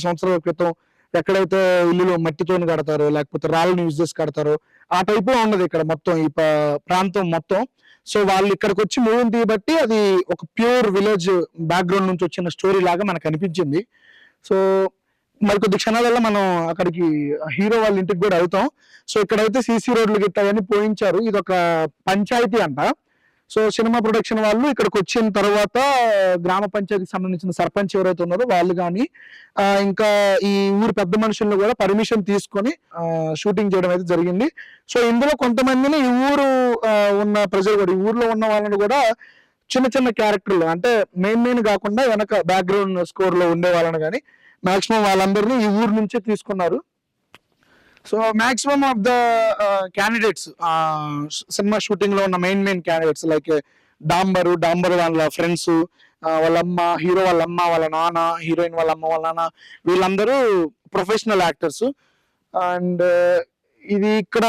సంవత్సరాల క్రితం ఎక్కడైతే ఇల్లులు మట్టితో కడతారో లేకపోతే రాళ్ళని యూజ్ చేసి కడతారో ఆ టైప్లో ఉన్నది ఇక్కడ మొత్తం ఈ ప్రాంతం మొత్తం. సో వాళ్ళు ఇక్కడికి వచ్చి మూవీని తీయబట్టి అది ఒక ప్యూర్ విలేజ్ బ్యాక్గ్రౌండ్ నుంచి వచ్చిన స్టోరీ లాగా మనకు అనిపించింది. సో మరికొద్ది క్షణాలలో మనం అక్కడికి హీరో వాళ్ళ ఇంటికి కూడా వెళ్తాం. సో ఇక్కడైతే సీసీ రోడ్లు గిట్ట అవన్నీ పోయించారు. ఇది ఒక పంచాయతీ అంట. సో సినిమా ప్రొడక్షన్ వాళ్ళు ఇక్కడికి వచ్చిన తర్వాత గ్రామ పంచాయతీకి సంబంధించిన సర్పంచ్ ఎవరైతే ఉన్నారో వాళ్ళు కానీ ఇంకా ఈ ఊరు పెద్ద మనుషులను కూడా పర్మిషన్ తీసుకొని షూటింగ్ చేయడం అయితే జరిగింది. సో ఇందులో కొంతమందిని ఈ ఊరు ఉన్న ప్రజలు కూడా ఈ ఊర్లో ఉన్న వాళ్ళని కూడా చిన్న చిన్న క్యారెక్టర్లు అంటే మెయిన్ మెయిన్ కాకుండా వెనక బ్యాక్గ్రౌండ్ స్కోర్లో ఉండే వాళ్ళని కానీ మాక్సిమం వాళ్ళందరినీ ఈ ఊరు నుంచే తీసుకున్నారు. So maximum of the candidates cinema షూటింగ్లో ఉన్న మెయిన్ మెయిన్ క్యాండిడేట్స్ లైక్ డాంబర్ డాంబర్ వాళ్ళ ఫ్రెండ్స్ uh, వాళ్ళ అమ్మ హీరో వాళ్ళ అమ్మ వాళ్ళ నాన్న హీరోయిన్ వాళ్ళ అమ్మ వాళ్ళ నాన్న వీళ్ళందరూ ప్రొఫెషనల్ యాక్టర్స్ అండ్ ఇది ఇక్కడ